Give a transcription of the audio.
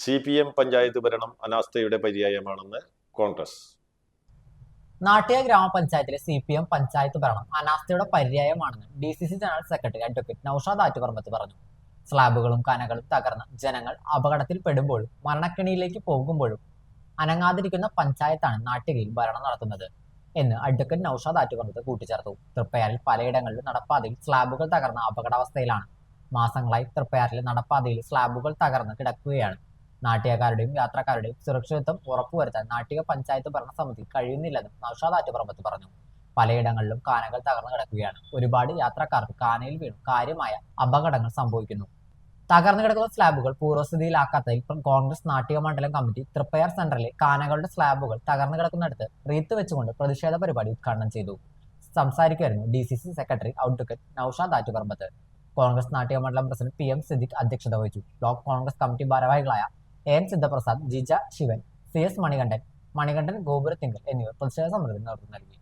C P M panchayat ഭരണം അനാസ്ഥയുടെ പര്യായമാണെന്ന് കോൺഗ്രസ്. നാട്ടിക ഗ്രാമപഞ്ചായത്തിലെ സി പി എം പഞ്ചായത്ത് ഭരണം അനാസ്ഥയുടെ പര്യായമാണെന്ന് D C C general secretary advocate Naushad Attuparambath പറഞ്ഞു. സ്ലാബുകളും കനകളും തകർന്ന് ജനങ്ങൾ അപകടത്തിൽ പെടുമ്പോഴും മരണക്കിണിയിലേക്ക് പോകുമ്പോഴും അനങ്ങാതിരിക്കുന്ന പഞ്ചായത്താണ് നാട്ടികയിൽ ഭരണം നടത്തുന്നത് എന്ന് അഡ്വക്കേറ്റ് നൌഷാദ് ആറ്റുപറമ്പത്ത് കൂട്ടിച്ചേർത്തു. തൃപ്പയാറിൽ പലയിടങ്ങളിലും നടപ്പാതയിൽ സ്ലാബുകൾ തകർന്ന അപകടാവസ്ഥയിലാണ്. മാസങ്ങളായി തൃപ്പയാറിലെ നടപ്പാതയിൽ സ്ലാബുകൾ തകർന്ന് കിടക്കുകയാണ്. നാട്ടികക്കാരുടെയും യാത്രക്കാരുടെയും സുരക്ഷിതത്വം ഉറപ്പുവരുത്താൻ നാട്ടിക പഞ്ചായത്ത് ഭരണസമിതി കഴിയുന്നില്ലെന്നും നൌഷാദ് ആറ്റുപറമ്പത്ത് പറഞ്ഞു. പലയിടങ്ങളിലും കാനകൾ തകർന്നു കിടക്കുകയാണ്. ഒരുപാട് യാത്രക്കാർക്ക് കാനയിൽ വീണു. കാര്യമായ അപകടങ്ങൾ സംഭവിക്കുന്നു. തകർന്നു കിടക്കുന്ന സ്ലാബുകൾ പൂർവസ്ഥിതിയിലാക്കാത്തതിൽ കോൺഗ്രസ് നാട്ടിക മണ്ഡലം കമ്മിറ്റി തൃപ്പയാർ സെന്ററിലെ കാനകളുടെ സ്ലാബുകൾ തകർന്നു കിടക്കുന്നിടത്ത് റീത്ത് വെച്ചുകൊണ്ട് പ്രതിഷേധ പരിപാടി ഉദ്ഘാടനം ചെയ്തു. സംസാരിക്കുകയായിരുന്നു D C C secretary advocate Naushad Attuparambath. Congress Nattika മണ്ഡലം പ്രസിഡന്റ് പി എം സിദ്ദിഖ് അധ്യക്ഷത വഹിച്ചു. ബ്ലോക്ക് കോൺഗ്രസ് കമ്മിറ്റി ഭാരവാഹികളായ N Sidhaprasad Jija Sivan C S Manikandan Manikandan Gopurathingal എന്നിവർ പ്രതിഷേധ സമരത്തിന് നേതൃത്വം നൽകി.